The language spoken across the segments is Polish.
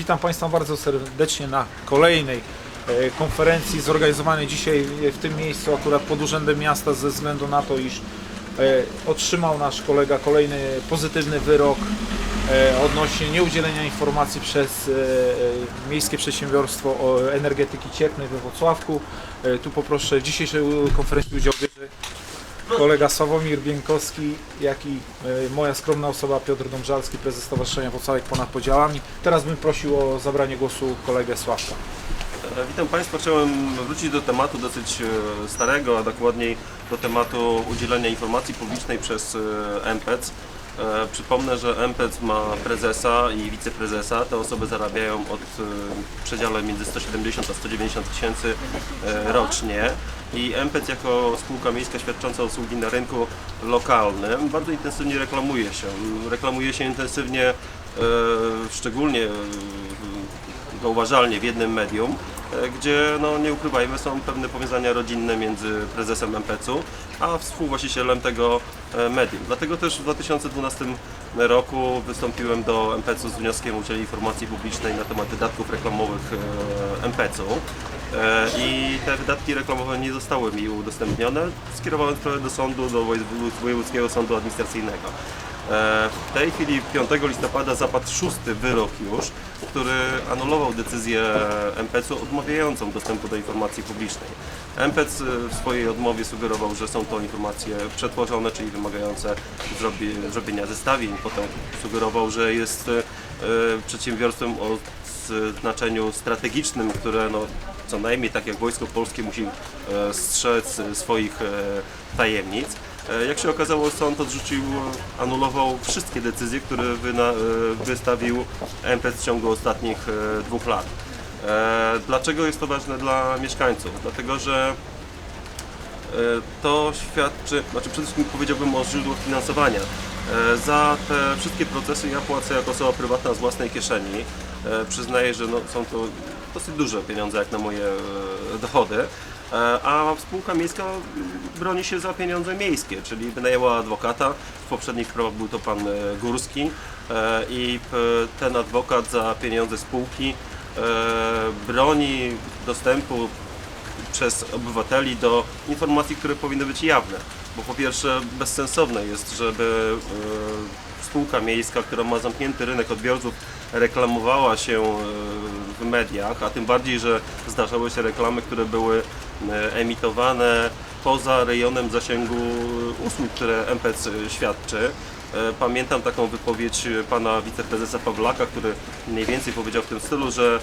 Witam Państwa bardzo serdecznie na kolejnej e, konferencji zorganizowanej dzisiaj w tym miejscu, akurat pod Urzędem Miasta, ze względu na to, iż e, otrzymał nasz kolega kolejny pozytywny wyrok e, odnośnie nieudzielenia informacji przez Miejskie Przedsiębiorstwo Energetyki Cieplnej we Wrocławku. Tu poproszę w dzisiejszej konferencji udział bierze kolega Sławomir Bienkowski, jak i e, moja skromna osoba Piotr Dążalski, prezes Stowarzyszenia Wocałek Ponad Podziałami. Teraz bym prosił o zabranie głosu kolegę Sławka. E, Witam Państwa. Chciałem wrócić do tematu dosyć e, starego, a dokładniej do tematu udzielania informacji publicznej przez MPEC. E, Przypomnę, że MPEC ma prezesa i wiceprezesa. Te osoby zarabiają od e, w przedziale między 170 a 190 tysięcy e, rocznie. I MPEC jako spółka miejska świadcząca usługi na rynku lokalnym bardzo intensywnie reklamuje się. Reklamuje się intensywnie, szczególnie zauważalnie w jednym medium, gdzie no, nie ukrywajmy, są pewne powiązania rodzinne między prezesem MPC-u a współwłaścicielem tego e, medium. Dlatego też w 2012 roku wystąpiłem do MPC-u z wnioskiem o udzielenie informacji publicznej na temat wydatków reklamowych e, MPC-u. E, I te wydatki reklamowe nie zostały mi udostępnione. Skierowałem sprawę do sądu, do Wojewódzkiego Sądu Administracyjnego. E, W tej chwili 5 listopada zapadł szósty wyrok już, który anulował decyzję MPC-u odmawiającą dostępu do informacji publicznej. MPC w swojej odmowie sugerował, że są to informacje przetworzone, czyli wymagające zrobi- zrobienia zestawień. Potem sugerował, że jest e, przedsiębiorstwem o znaczeniu strategicznym, które no, co najmniej tak jak Wojsko Polskie musi e, strzec swoich e, tajemnic. E, Jak się okazało, sąd odrzucił, anulował wszystkie decyzje, które wyna, e, wystawił MPC w ciągu ostatnich e, dwóch lat. Dlaczego jest to ważne dla mieszkańców? Dlatego, że to świadczy, znaczy przede wszystkim powiedziałbym o źródłach finansowania. Za te wszystkie procesy ja płacę jako osoba prywatna z własnej kieszeni. Przyznaję, że no, są to dosyć duże pieniądze jak na moje dochody. E, A spółka miejska broni się za pieniądze miejskie, czyli wynajęła adwokata. W poprzednich sprawach był to pan e, Górski e, i ten adwokat za pieniądze spółki broni dostępu przez obywateli do informacji, które powinny być jawne. Bo po pierwsze bezsensowne jest, żeby spółka miejska, która ma zamknięty rynek odbiorców, reklamowała się w mediach, a tym bardziej, że zdarzały się reklamy, które były emitowane poza rejonem zasięgu usług, które MPC świadczy. E, Pamiętam taką wypowiedź pana wiceprezesa Pawlaka, który mniej więcej powiedział w tym stylu, że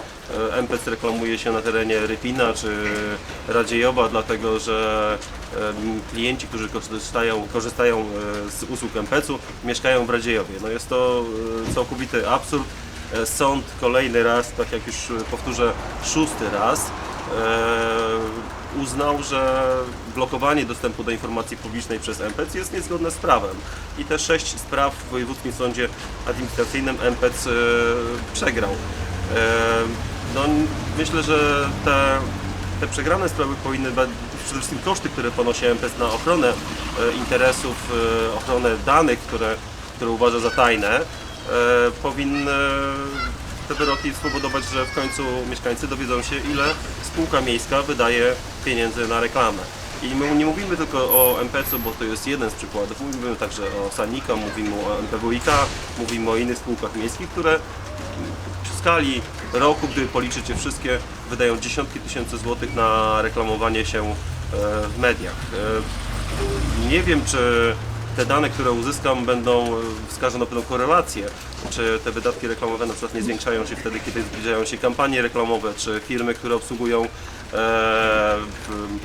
e, MPC reklamuje się na terenie Rypina czy Radziejowa, dlatego że klienci, którzy korzystają, korzystają e, z usług MPC-u, mieszkają w Radziejowie. No jest to e, całkowity absurd. E, Sąd kolejny raz, tak jak już e, powtórzę, szósty raz, e, uznał, że blokowanie dostępu do informacji publicznej przez MPC jest niezgodne z prawem. I te sześć spraw w Wojewódzkim Sądzie Administracyjnym MPC e, przegrał. E, No, myślę, że te, te przegrane sprawy powinny dać przede wszystkim koszty, które ponosi MPC na ochronę e, interesów, ochronę danych, które, które uważa za tajne, powinny te wyroki spowodować, że w końcu mieszkańcy dowiedzą się, ile spółka miejska wydaje pieniędzy na reklamę. I my nie mówimy tylko o MPC-u, bo to jest jeden z przykładów. Mówimy także o Sanika, mówimy o MPWiK, mówimy o innych spółkach miejskich, które w skali roku, gdy policzycie wszystkie, wydają dziesiątki tysięcy złotych na reklamowanie się e, w mediach. E, Nie wiem, czy te dane, które uzyskam, będą e, wskażą na pewną korelację, czy te wydatki reklamowe na przykład nie zwiększają się wtedy, kiedy zbliżają się kampanie reklamowe, czy firmy, które obsługują e,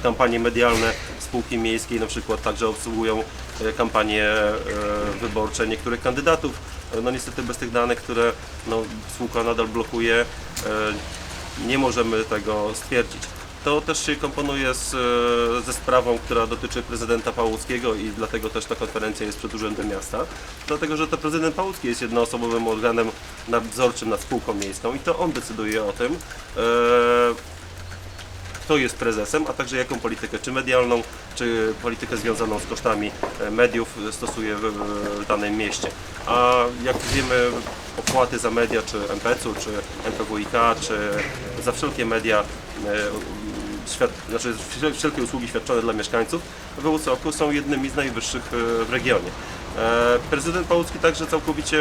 kampanie medialne spółki miejskiej na przykład także obsługują e, kampanie e, wyborcze niektórych kandydatów. E, No niestety bez tych danych, które no, spółka nadal blokuje, e, nie możemy tego stwierdzić. To też się komponuje z, e, ze sprawą, która dotyczy prezydenta Pałuckiego i dlatego też ta konferencja jest przed Urzędem Miasta. Dlatego, że to prezydent Pałucki jest jednoosobowym organem nadzorczym nad spółką miejską i to on decyduje o tym, e, kto jest prezesem, a także jaką politykę, czy medialną, czy politykę związaną z kosztami e, mediów stosuje w, danym mieście. A jak wiemy, opłaty za media, czy MPC-u, czy MPWiK, czy za wszelkie media, świat, znaczy wszel- wszelkie usługi świadczone dla mieszkańców w Łocoku są jednymi z najwyższych e, w regionie. E, Prezydent Pałucki także całkowicie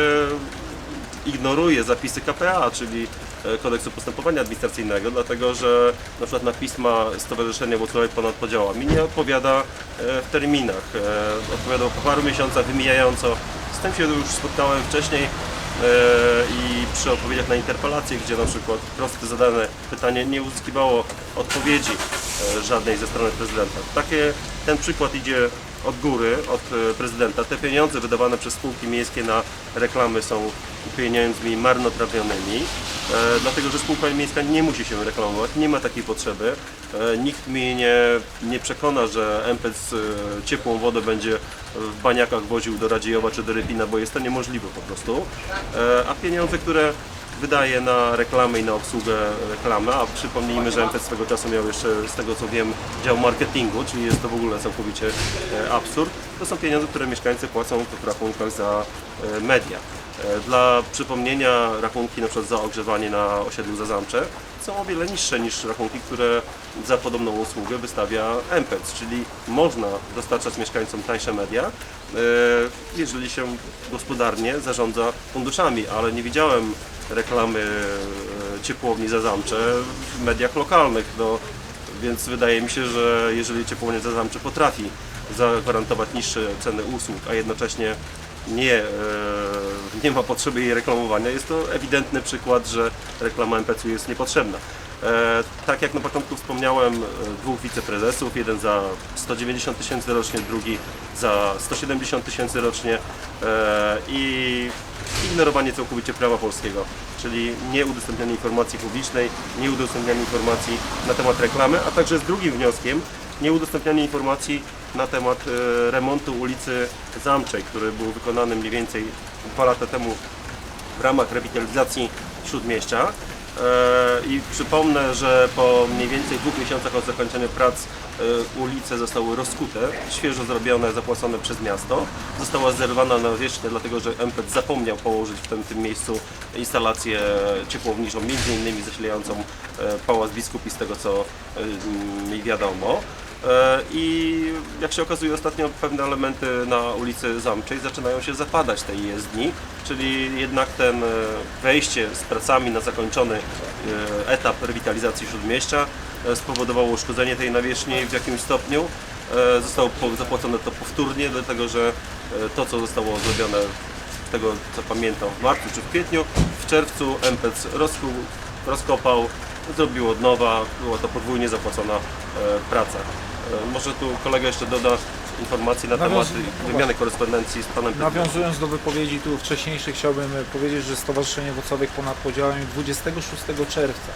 ignoruje zapisy KPA, czyli e, kodeksu postępowania administracyjnego, dlatego że na przykład na pisma Stowarzyszenia Włocławek ponad podziałami nie odpowiada w terminach. Odpowiadał po paru miesiącach, wymijająco. Z tym się już spotkałem wcześniej i przy odpowiedziach na interpelacje, gdzie na przykład proste zadane pytanie nie uzyskiwało odpowiedzi e, żadnej ze strony prezydenta. Takie, ten przykład idzie od góry, od e, prezydenta. Te pieniądze wydawane przez spółki miejskie na reklamy są pieniędzmi marnotrawionymi, e, dlatego że spółka miejska nie musi się reklamować, nie ma takiej potrzeby. E, nikt mnie nie, nie przekona, że MPC e, ciepłą wodę będzie w baniakach woził do Radziejowa czy do Rypina, bo jest to niemożliwe po prostu. E, a pieniądze, które wydaje na reklamy i na obsługę reklamy, a przypomnijmy, że MPC swego czasu miał jeszcze, z tego co wiem, dział marketingu, czyli jest to w ogóle całkowicie e, absurd. To są pieniądze, które mieszkańcy płacą w rachunkach za e, media. E, Dla przypomnienia rachunki przykład za ogrzewanie na osiedlu Zazamcze są o wiele niższe niż rachunki, które za podobną usługę wystawia MPC, czyli można dostarczać mieszkańcom tańsze media, e, jeżeli się gospodarnie zarządza funduszami, ale nie widziałem reklamy e, ciepłowni Zazamcze w mediach lokalnych, no, więc wydaje mi się, że jeżeli ciepłownia Zazamcze potrafi zagwarantować niższe ceny usług, a jednocześnie nie, nie ma potrzeby jej reklamowania, jest to ewidentny przykład, że reklama MPC jest niepotrzebna. E, tak jak na początku wspomniałem, e, dwóch wiceprezesów, jeden za 190 tysięcy rocznie, drugi za 170 tysięcy rocznie e, i ignorowanie całkowicie prawa polskiego, czyli nie udostępnianie informacji publicznej, nie udostępnianie informacji na temat reklamy, a także z drugim wnioskiem nie udostępnianie informacji na temat e, remontu ulicy Zamczej, który był wykonany mniej więcej dwa lata temu w ramach rewitalizacji Śródmieścia. E, I przypomnę, że po mniej więcej dwóch miesiącach od zakończenia prac e, ulice zostały rozkute, świeżo zrobione, zapłacone przez miasto. Została zerwana na wierzchnię, dlatego że MPET zapomniał położyć w tym, tym miejscu instalację ciepłowniczą, między innymi zasilającą e, Pałac Biskupi, z tego co mi wiadomo. E, I jak się okazuje ostatnio pewne elementy na ulicy Zamczej zaczynają się zapadać tej jezdni, czyli jednak ten e, wejście z pracami na zakończony e, etap rewitalizacji Śródmieścia spowodowało uszkodzenie tej nawierzchni w jakimś stopniu. Zostało zapłacone to powtórnie, dlatego że to co zostało zrobione z tego co pamiętam w marcu czy w kwietniu, w czerwcu MPC rozkopał, zrobił od nowa, była to podwójnie zapłacona praca. Może tu kolega jeszcze doda informacji na temat wymiany korespondencji z panem prezydentem. Nawiązując do wypowiedzi tu wcześniejszych, chciałbym e, powiedzieć, że Stowarzyszenie Włocławek ponad podziałami 26 czerwca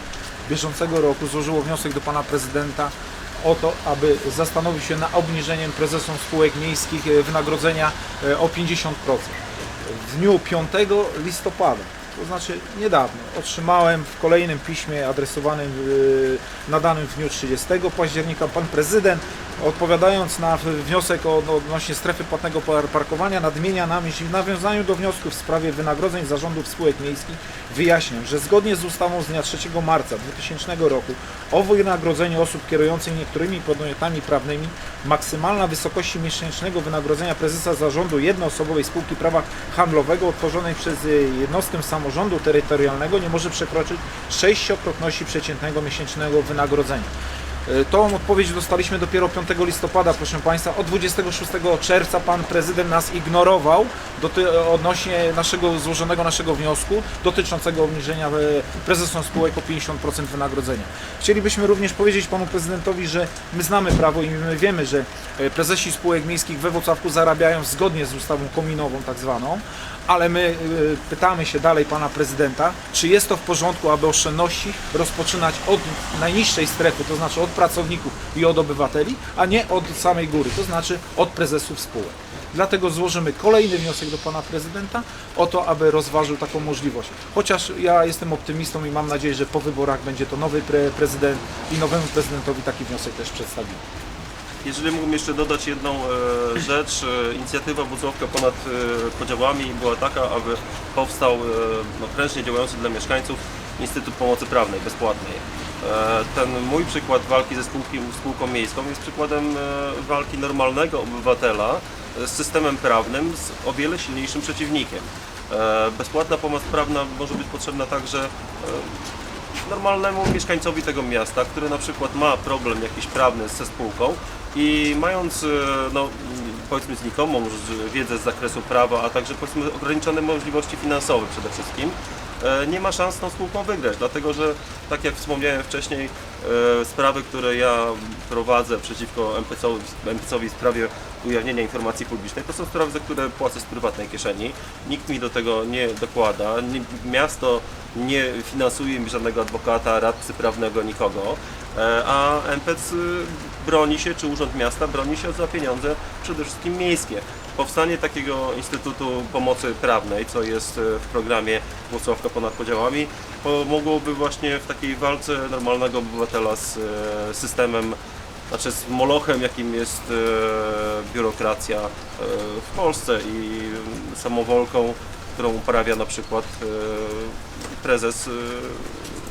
bieżącego roku złożyło wniosek do pana prezydenta o to, aby zastanowił się nad obniżeniem prezesom spółek miejskich e, wynagrodzenia e, o 50%. W dniu 5 listopada, to znaczy niedawno, otrzymałem w kolejnym piśmie adresowanym e, nadanym w dniu 30 października pan prezydent odpowiadając na wniosek o no, odnośnie strefy płatnego par- parkowania nadmienia nam, iż w nawiązaniu do wniosków w sprawie wynagrodzeń zarządów spółek miejskich wyjaśniam, że zgodnie z ustawą z dnia 3 marca 2000 roku o wynagrodzeniu osób kierujących niektórymi podmiotami prawnymi maksymalna wysokości miesięcznego wynagrodzenia prezesa zarządu jednoosobowej spółki prawa handlowego utworzonej przez y, jednostkę samorządu terytorialnego nie może przekroczyć sześciokrotności przeciętnego miesięcznego wynagrodzenia. E, Tą odpowiedź dostaliśmy dopiero 5 listopada, proszę Państwa. Od 26 czerwca Pan Prezydent nas ignorował odnośnie naszego złożonego naszego wniosku dotyczącego obniżenia e, prezesom spółek o 50% wynagrodzenia. Chcielibyśmy również powiedzieć Panu Prezydentowi, że my znamy prawo i my wiemy, że e, prezesi spółek miejskich we Wrocławku zarabiają zgodnie z ustawą kominową tak zwaną, ale my pytamy się dalej Pana Prezydenta, czy jest to w porządku, aby oszczędności rozpoczynać od najniższej strefy, to znaczy od pracowników i od obywateli, a nie od samej góry, to znaczy od prezesów spółek. Dlatego złożymy kolejny wniosek do pana prezydenta o to, aby rozważył taką możliwość. Chociaż ja jestem optymistą i mam nadzieję, że po wyborach będzie to nowy pre prezydent i nowemu prezydentowi taki wniosek też przedstawimy. Jeżeli mógłbym jeszcze dodać jedną e, rzecz, e, inicjatywa Włocławka ponad e, podziałami była taka, aby powstał e, no, prężnie działający dla mieszkańców Instytut Pomocy Prawnej bezpłatnej. E, ten mój przykład walki ze spółki, spółką miejską jest przykładem e, walki normalnego obywatela e, z systemem prawnym z o wiele silniejszym przeciwnikiem. Bezpłatna pomoc prawna może być potrzebna także normalnemu mieszkańcowi tego miasta, który na przykład ma problem jakiś prawny ze spółką i mając no, powiedzmy znikomą wiedzę z zakresu prawa, a także powiedzmy ograniczone możliwości finansowe przede wszystkim, nie ma szans tą spółką wygrać, dlatego że tak jak wspomniałem wcześniej, e, sprawy, które ja prowadzę przeciwko MPC-owi, w sprawie ujawnienia informacji publicznej, to są sprawy, za które płacę z prywatnej kieszeni. Nikt mi do tego nie dokłada. Miasto nie finansuje mi żadnego adwokata, radcy prawnego, nikogo. E, A MPC broni się, czy Urząd Miasta broni się za pieniądze przede wszystkim miejskie. Powstanie takiego Instytutu Pomocy Prawnej, co jest e, w programie Włocławka ponad podziałami, pomogłoby właśnie w takiej walce normalnego obywatela z e, systemem znaczy z molochem, jakim jest e, biurokracja w Polsce i samowolką, którą uprawia na przykład prezes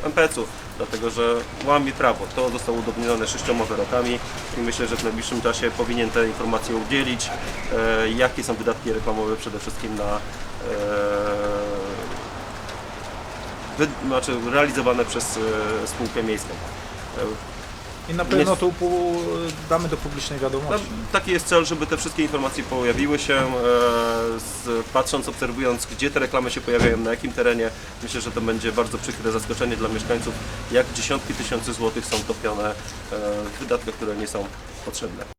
MPC-u, dlatego że łamie prawo. To zostało udowodnione sześcioma wyrokami i myślę, że w najbliższym czasie powinien te informacje udzielić, e, jakie są wydatki reklamowe przede wszystkim na e, wy, znaczy realizowane przez e, spółkę miejską. E, I na pewno to upu- damy do publicznej No, wiadomości. taki jest cel, żeby te wszystkie informacje pojawiły się, e, z, patrząc, obserwując, gdzie te reklamy się pojawiają, na jakim terenie. Myślę, że to będzie bardzo przykre zaskoczenie dla mieszkańców, jak dziesiątki tysięcy złotych są topione e, w wydatkach, które nie są potrzebne.